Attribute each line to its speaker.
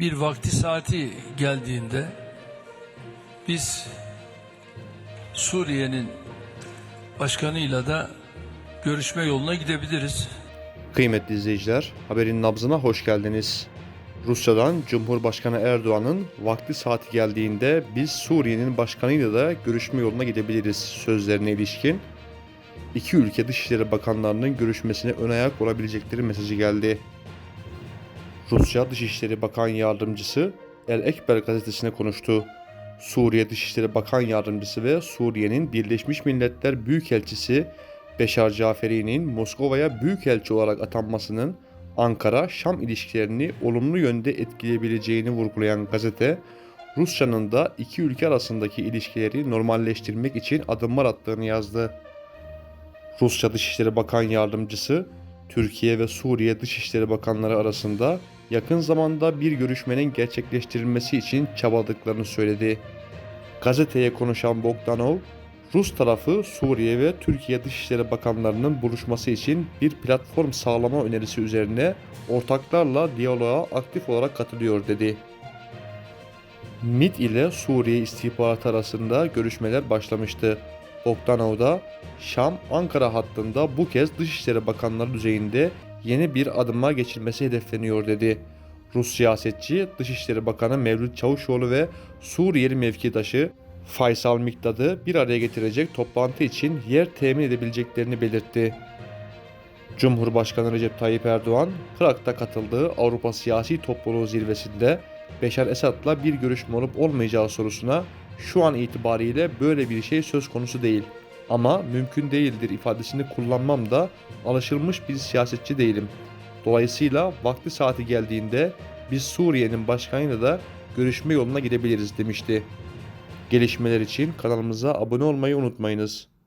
Speaker 1: bir vakti saati geldiğinde biz Suriye'nin başkanıyla da görüşme yoluna gidebiliriz.
Speaker 2: Kıymetli izleyiciler, haberin nabzına hoş geldiniz. Rusya'dan Cumhurbaşkanı Erdoğan'ın vakti saati geldiğinde biz Suriye'nin başkanıyla da görüşme yoluna gidebiliriz sözlerine ilişkin iki ülke Dışişleri Bakanlarının görüşmesine ön ayak olabilecekleri mesajı geldi. Rusya Dışişleri Bakan Yardımcısı El Ekber gazetesine konuştu. Suriye Dışişleri Bakan Yardımcısı ve Suriye'nin Birleşmiş Milletler Büyükelçisi Beşar Caferi'nin Moskova'ya büyükelçi olarak atanmasının Ankara-Şam ilişkilerini olumlu yönde etkileyebileceğini vurgulayan gazete, Rusya'nın da iki ülke arasındaki ilişkileri normalleştirmek için adımlar attığını yazdı. Rusya Dışişleri Bakan Yardımcısı, Türkiye ve Suriye Dışişleri Bakanları arasında yakın zamanda bir görüşmenin gerçekleştirilmesi için çabaladıklarını söyledi. Gazeteye konuşan Bogdanov, Rus tarafı Suriye ve Türkiye Dışişleri Bakanlarının buluşması için bir platform sağlama önerisi üzerine ortaklarla diyaloğa aktif olarak katılıyor dedi. MİT ile Suriye istihbaratı arasında görüşmeler başlamıştı. Bogdanov'da Şam-Ankara hattında bu kez Dışişleri Bakanları düzeyinde yeni bir adıma geçilmesi hedefleniyor dedi. Rus siyasetçi Dışişleri Bakanı Mevlüt Çavuşoğlu ve Suriyeli mevkidaşı Faysal Mikdad'ı bir araya getirecek toplantı için yer temin edebileceklerini belirtti. Cumhurbaşkanı Recep Tayyip Erdoğan, Prag'da katıldığı Avrupa Siyasi Topluluğu zirvesinde Beşar Esad'la bir görüşme olup olmayacağı sorusuna şu an itibariyle böyle bir şey söz konusu değil. Ama mümkün değildir ifadesini kullanmam da alışılmış bir siyasetçi değilim. Dolayısıyla vakti saati geldiğinde biz Suriye'nin başkanıyla da görüşme yoluna gidebiliriz demişti. Gelişmeler için kanalımıza abone olmayı unutmayınız.